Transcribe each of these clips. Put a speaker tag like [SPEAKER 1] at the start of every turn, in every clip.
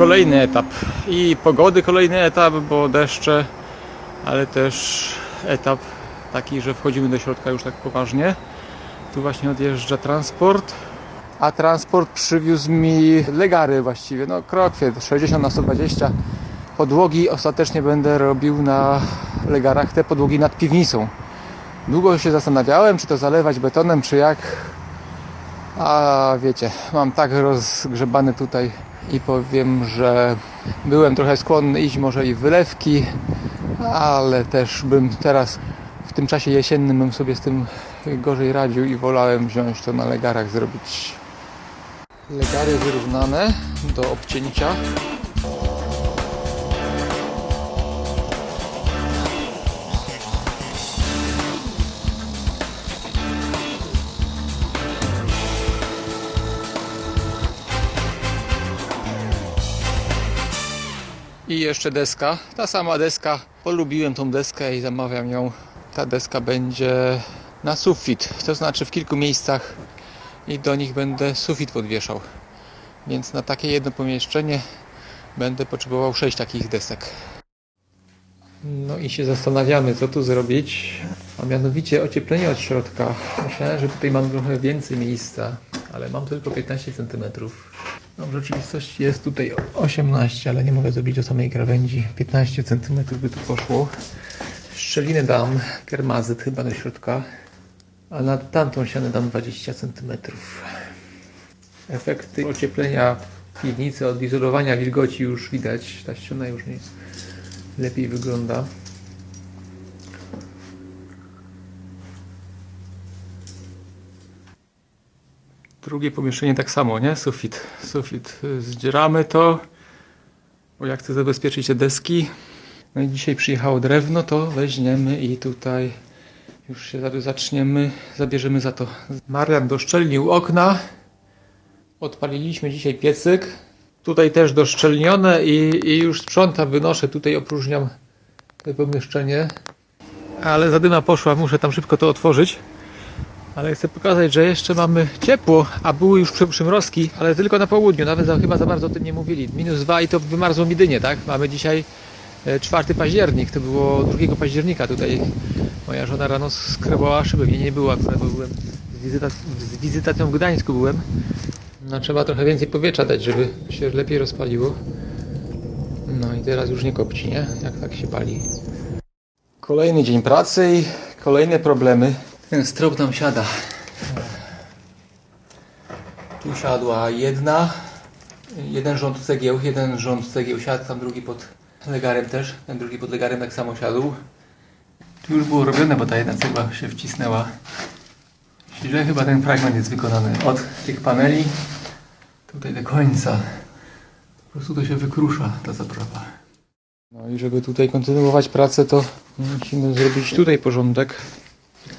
[SPEAKER 1] kolejny etap. I pogody kolejny etap, bo deszcze, ale też etap taki, że wchodzimy do środka już tak poważnie. Tu właśnie odjeżdża transport. A transport przywiózł mi legary właściwie, no krokwie 60 na 120. Podłogi ostatecznie będę robił na legarach, te podłogi nad piwnicą. Długo się zastanawiałem, czy to zalewać betonem, czy jak. A wiecie, mam tak rozgrzebany tutaj i powiem, że byłem trochę skłonny iść może i wylewki, ale też bym teraz w tym czasie jesiennym bym sobie z tym gorzej radził i wolałem wziąć to na legarach zrobić. Legary wyrównane do obcięcia. I jeszcze deska. Ta sama deska. Polubiłem tą deskę i zamawiam ją. Ta deska będzie na sufit. To znaczy w kilku miejscach i do nich będę sufit podwieszał. Więc na takie jedno pomieszczenie będę potrzebował 6 takich desek. No i się zastanawiamy, co tu zrobić. A mianowicie ocieplenie od środka. Myślałem, że tutaj mam trochę więcej miejsca, ale mam tylko 15 cm. No w rzeczywistości jest tutaj 18, ale nie mogę zrobić do samej krawędzi. 15 cm by tu poszło. Szczelinę dam, kermazet chyba do środka, a na tamtą ścianę dam 20 cm. Efekty ocieplenia piwnicy, odizolowania wilgoci już widać. Ta ściana już nie lepiej wygląda. Drugie pomieszczenie tak samo, nie? Sufit. Sufit. Zdzieramy to, bo jak chcę zabezpieczyć te deski. No i dzisiaj przyjechało drewno, to weźmiemy i tutaj już się za- zaczniemy, zabierzemy za to. Marian doszczelnił okna. Odpaliliśmy dzisiaj piecyk. Tutaj też doszczelnione i, i już sprzątam, wynoszę, tutaj opróżniam to pomieszczenie. Ale zadyma poszła, muszę tam szybko to otworzyć. Ale chcę pokazać, że jeszcze mamy ciepło, a były już przy- przymrozki, ale tylko na południu, nawet za, chyba za bardzo o tym nie mówili. Minus dwa i to wymarzło mi dynię, tak? Mamy dzisiaj e, 4 październik, to było 2 października tutaj. Moja żona rano skrobała szyby, mnie nie było akurat, bo byłem z, wizyta, z wizytacją w Gdańsku byłem. No trzeba trochę więcej powietrza dać, żeby się lepiej rozpaliło. No i teraz już nie kopci, nie? Jak tak się pali. Kolejny dzień pracy i kolejne problemy. Ten strop nam siada. Tu siadła jedna, jeden rząd cegieł, jeden rząd cegieł siadł, tam drugi pod legarem też, ten drugi pod legarem tak samo siadł. Tu już było robione, bo ta jedna cegła się wcisnęła. Źle chyba ten fragment jest wykonany od tych paneli tutaj do końca. Po prostu to się wykrusza ta zaprawa. No i żeby tutaj kontynuować pracę, to musimy zrobić tutaj porządek.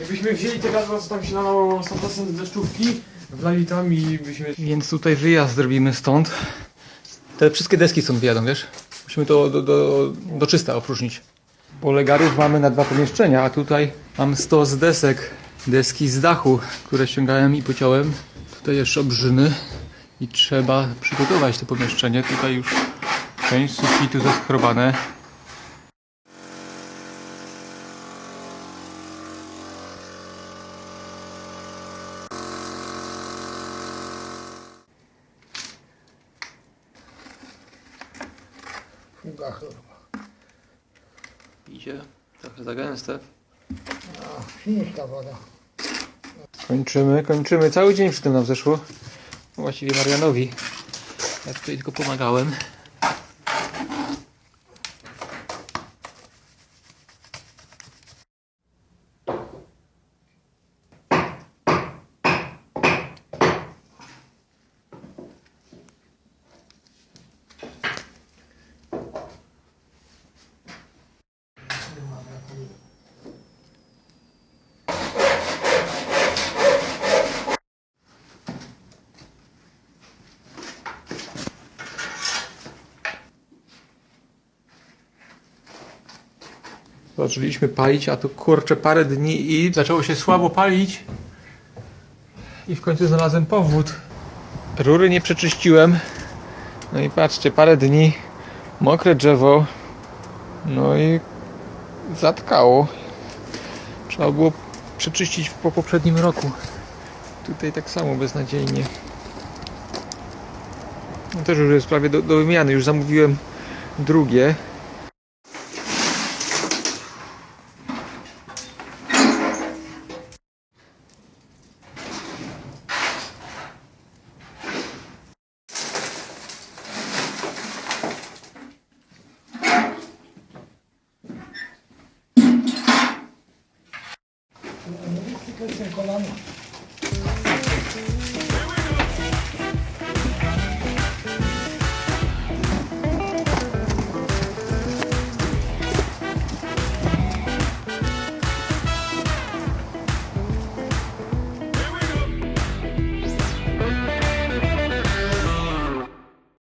[SPEAKER 2] Jakbyśmy wzięli te gazła, co tam się nalało 100% deszczówki, wlali tam i byśmy...
[SPEAKER 1] Więc tutaj wyjazd zrobimy stąd. Te wszystkie deski stąd wyjadą, wiesz? Musimy to do, do, do czysta opróżnić. Bo legarów mamy na dwa pomieszczenia, a tutaj mam stos desek. Deski z dachu, które ściągałem i pociąłem. Tutaj jeszcze obrzyny i trzeba przygotować to pomieszczenie. Tutaj już część sufitu zeskrobane.
[SPEAKER 3] Fugach.
[SPEAKER 1] Idzie trochę za gęste.
[SPEAKER 3] A, śnieżka woda.
[SPEAKER 1] Kończymy, kończymy. Cały dzień przy tym nam zeszło. Właściwie Marianowi. Ja tutaj tylko pomagałem. Zaczęliśmy palić, a tu kurczę parę dni i zaczęło się słabo palić. I w końcu znalazłem powód. Rury nie przeczyściłem, No i patrzcie, parę dni, mokre drzewo, no i zatkało. Trzeba było przeczyścić po poprzednim roku. Tutaj tak samo beznadziejnie. No też już jest prawie do, do wymiany, już zamówiłem drugie.
[SPEAKER 3] Önümüz sıkılsın kolamı.